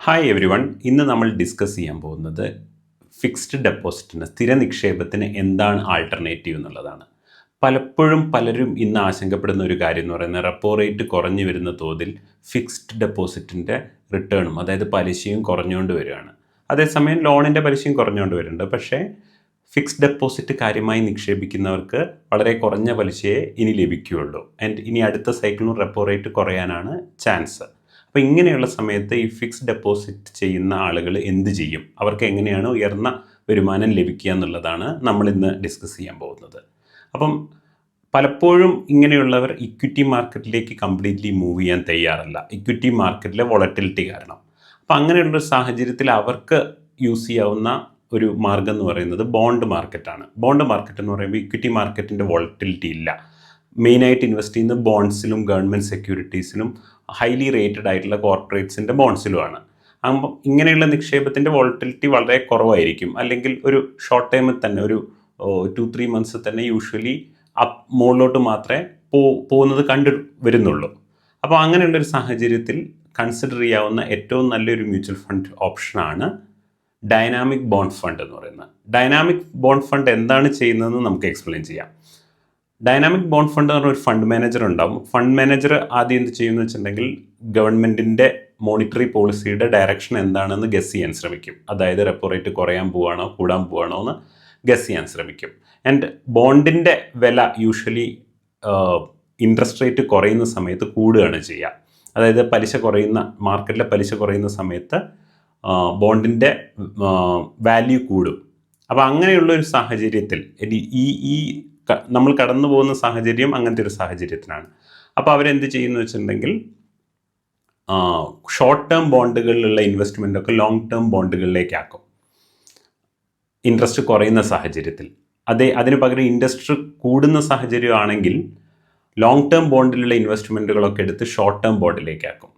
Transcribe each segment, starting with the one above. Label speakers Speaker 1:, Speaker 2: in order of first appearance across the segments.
Speaker 1: Hi every one ഇന്ന് നമ്മൾ discuss ചെയ്യാൻ പോകുന്നത് ഫിക്സ്ഡ് ഡെപ്പോസിറ്റിന് സ്ഥിര നിക്ഷേപത്തിന് എന്താണ് ആൾട്ടർനേറ്റീവ് എന്നുള്ളതാണ്. പലപ്പോഴും പലരും ഇന്ന് ആശങ്കപ്പെടുന്ന ഒരു കാര്യം എന്ന് പറയുന്നത് റെപ്പോ റേറ്റ് കുറഞ്ഞു വരുന്ന തോതിൽ ഫിക്സ്ഡ് ഡെപ്പോസിറ്റിന്റെ റിട്ടേണും അതായത് പലിശയും കുറഞ്ഞുകൊണ്ട് വരികയാണ്. അതേസമയം ലോണിന്റെ പലിശയും കുറഞ്ഞുകൊണ്ട് വരുന്നുണ്ട്. പക്ഷേ ഫിക്സ്ഡ് ഡെപ്പോസിറ്റ് കാര്യമായി നിക്ഷേപിക്കുന്നവർക്ക് വളരെ കുറഞ്ഞ പലിശയെ ഇനി ലഭിക്കുകയുള്ളൂ. ആൻഡ് ഇനി അടുത്ത സൈക്കിളിനും റെപ്പോ റേറ്റ് കുറയാനാണ് ചാൻസ് അപ്പോൾ ഇങ്ങനെയുള്ള സമയത്ത് ഈ ഫിക്സ്ഡ് ഡെപ്പോസിറ്റ് ചെയ്യുന്ന ആളുകൾ എന്ത് ചെയ്യും? അവർക്ക് എങ്ങനെയാണ് ഉയർന്ന വരുമാനം ലഭിക്കുക എന്നുള്ളതാണ് നമ്മൾ ഇന്ന് ഡിസ്കസ് ചെയ്യാൻ പോകുന്നത്. അപ്പം പലപ്പോഴും ഇങ്ങനെയുള്ളവർ ഇക്വിറ്റി മാർക്കറ്റിലേക്ക് കംപ്ലീറ്റ്ലി മൂവ് ചെയ്യാൻ തയ്യാറല്ല. ഇക്വിറ്റി മാർക്കറ്റിലെ വോളറ്റിലിറ്റി കാരണം. അപ്പം അങ്ങനെയുള്ളൊരു സാഹചര്യത്തിൽ അവർക്ക് യൂസ് ചെയ്യാവുന്ന ഒരു മാർഗം എന്ന് പറയുന്നത് ബോണ്ട് മാർക്കറ്റാണ് ബോണ്ട് മാർക്കറ്റ് എന്ന് പറയുമ്പോൾ ഇക്വിറ്റി മാർക്കറ്റിന്റെ വോളറ്റിലിറ്റി ഇല്ല. മെയിനായിട്ട് ഇൻവെസ്റ്റ് ചെയ്യുന്ന ബോൺസിലും ഗവൺമെന്റ് സെക്യൂരിറ്റീസിലും ഹൈലി റേറ്റഡ് ആയിട്ടുള്ള കോർപ്പറേറ്റ്സിന്റെ ബോൺസിലുമാണ് അപ്പം ഇങ്ങനെയുള്ള നിക്ഷേപത്തിന്റെ വോളറ്റിലിറ്റി വളരെ കുറവായിരിക്കും. അല്ലെങ്കിൽ ഒരു ഷോർട്ട് ടൈമിൽ തന്നെ ഒരു ടു ത്രീ മന്ത്സ് തന്നെ യൂഷ്വലി അപ്പ് മുകളിലോട്ട് മാത്രമേ പോ പോകുന്നത് കണ്ടു വരുന്നുള്ളൂ. അപ്പോൾ അങ്ങനെയുള്ളൊരു സാഹചര്യത്തിൽ കൺസിഡർ ചെയ്യാവുന്ന ഏറ്റവും നല്ലൊരു മ്യൂച്വൽ ഫണ്ട് ഓപ്ഷനാണ് ഡൈനാമിക് ബോണ്ട് ഫണ്ട് എന്ന് പറയുന്നത്. ഡൈനാമിക് ബോണ്ട് ഫണ്ട് എന്താണ് ചെയ്യുന്നതെന്ന് നമുക്ക് എക്സ്പ്ലെയിൻ ചെയ്യാം. ഡൈനാമിക് ബോണ്ട് ഫണ്ട് എന്ന് പറഞ്ഞ ഒരു ഫണ്ട് മാനേജർ ഉണ്ടാവും. ഫണ്ട് മാനേജർ ആദ്യം എന്ത് ചെയ്യുമെന്ന് വെച്ചിട്ടുണ്ടെങ്കിൽ ഗവൺമെന്റിന്റെ മോണിറ്ററി പോളിസിയുടെ ഡയറക്ഷൻ എന്താണെന്ന് ഗസ് ചെയ്യാൻ ശ്രമിക്കും. അതായത് റെപ്പോ റേറ്റ് കുറയാൻ പോവാണോ കൂടാൻ പോവാണോ എന്ന് ഗസ് ചെയ്യാൻ ശ്രമിക്കും. ആൻഡ് ബോണ്ടിന്റെ വില യൂഷ്വലി ഇൻട്രസ്റ്റ് റേറ്റ് കുറയുന്ന സമയത്ത് കൂടുകയാണ് ചെയ്യുക. അതായത് പലിശ കുറയുന്ന മാർക്കറ്റിലെ പലിശ കുറയുന്ന സമയത്ത് ബോണ്ടിന്റെ വാല്യൂ കൂടും. അപ്പോൾ അങ്ങനെയുള്ള ഒരു സാഹചര്യത്തിൽ ഈ ഈ നമ്മൾ കടന്നു പോകുന്ന സാഹചര്യം അങ്ങനത്തെ ഒരു സാഹചര്യത്തിനാണ്. അപ്പോൾ അവരെന്ത് ചെയ്യുന്നു വെച്ചിട്ടുണ്ടെങ്കിൽ ഷോർട്ട് ടേം ബോണ്ടുകളിലുള്ള ഇൻവെസ്റ്റ്മെന്റ് ഒക്കെ ലോങ് ടേം ബോണ്ടുകളിലേക്ക് ആക്കും ഇൻട്രസ്റ്റ് കുറയുന്ന സാഹചര്യത്തിൽ. അതേ അതിന് പകരം ഇൻട്രസ്റ്റ് കൂടുന്ന സാഹചര്യമാണെങ്കിൽ ലോങ് ടേം ബോണ്ടിലുള്ള ഇൻവെസ്റ്റ്മെന്റുകളൊക്കെ എടുത്ത് ഷോർട്ട് ടേം ബോണ്ടിലേക്ക് ആക്കും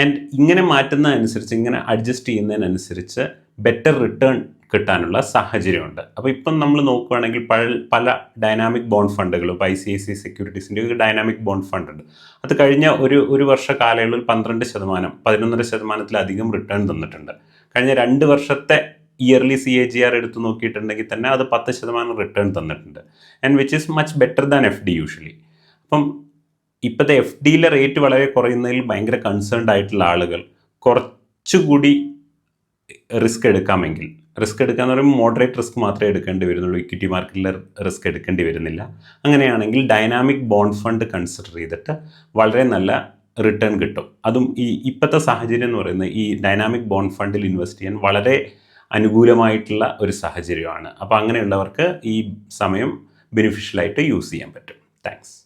Speaker 1: ആൻഡ് ഇങ്ങനെ മാറ്റുന്നതനുസരിച്ച് ഇങ്ങനെ അഡ്ജസ്റ്റ് ചെയ്യുന്നതിനനുസരിച്ച് ബെറ്റർ റിട്ടേൺ കിട്ടാനുള്ള സാഹചര്യമുണ്ട്. അപ്പോൾ ഇപ്പം നമ്മൾ നോക്കുകയാണെങ്കിൽ പല പല ഡൈനാമിക് ബോണ്ട് ഫണ്ടുകളും ഐ സി ഐ സി സെക്യൂരിറ്റീസിന്റെ ഒരു ഡൈനാമിക് ബോണ്ട് ഫണ്ട് ഉണ്ട്. അത് കഴിഞ്ഞ ഒരു ഒരു വർഷ കാലയളവിൽ പന്ത്രണ്ട് ശതമാനം പതിനൊന്നര ശതമാനത്തിലധികം റിട്ടേൺ തന്നിട്ടുണ്ട്. കഴിഞ്ഞ രണ്ട് വർഷത്തെ yearly C A G R എടുത്ത് നോക്കിയിട്ടുണ്ടെങ്കിൽ തന്നെ അത് പത്ത് ശതമാനം റിട്ടേൺ തന്നിട്ടുണ്ട്. And which is much better than F D usually അപ്പം ഇപ്പോഴത്തെ എഫ് ഡിയിലെ റേറ്റ് വളരെ കുറയുന്നതിൽ ഭയങ്കര കൺസേൺഡ് ആയിട്ടുള്ള ആളുകൾ കുറച്ചുകൂടി റിസ്ക് എടുക്കാമെങ്കിൽ. റിസ്ക് എടുക്കുക എന്ന് പറയുമ്പോൾ മോഡറേറ്റ് റിസ്ക് മാത്രമേ എടുക്കേണ്ടി വരുന്നുള്ളൂ. ഇക്വിറ്റി മാർക്കറ്റിൽ റിസ്ക് എടുക്കേണ്ടി വരുന്നില്ല. അങ്ങനെയാണെങ്കിൽ ഡൈനാമിക് ബോണ്ട് ഫണ്ട് കൺസിഡർ ചെയ്തിട്ട് വളരെ നല്ല റിട്ടേൺ കിട്ടും. അതും ഈ ഇപ്പോഴത്തെ സാഹചര്യം എന്ന് പറയുന്നത് ഈ ഡൈനാമിക് ബോണ്ട് ഫണ്ടിൽ ഇൻവെസ്റ്റ് ചെയ്യാൻ വളരെ അനുകൂലമായിട്ടുള്ള ഒരു സാഹചര്യമാണ്. അപ്പോൾ അങ്ങനെയുള്ളവർക്ക് ഈ സമയം ബെനിഫിഷ്യലായിട്ട് യൂസ് ചെയ്യാൻ പറ്റും. താങ്ക്സ്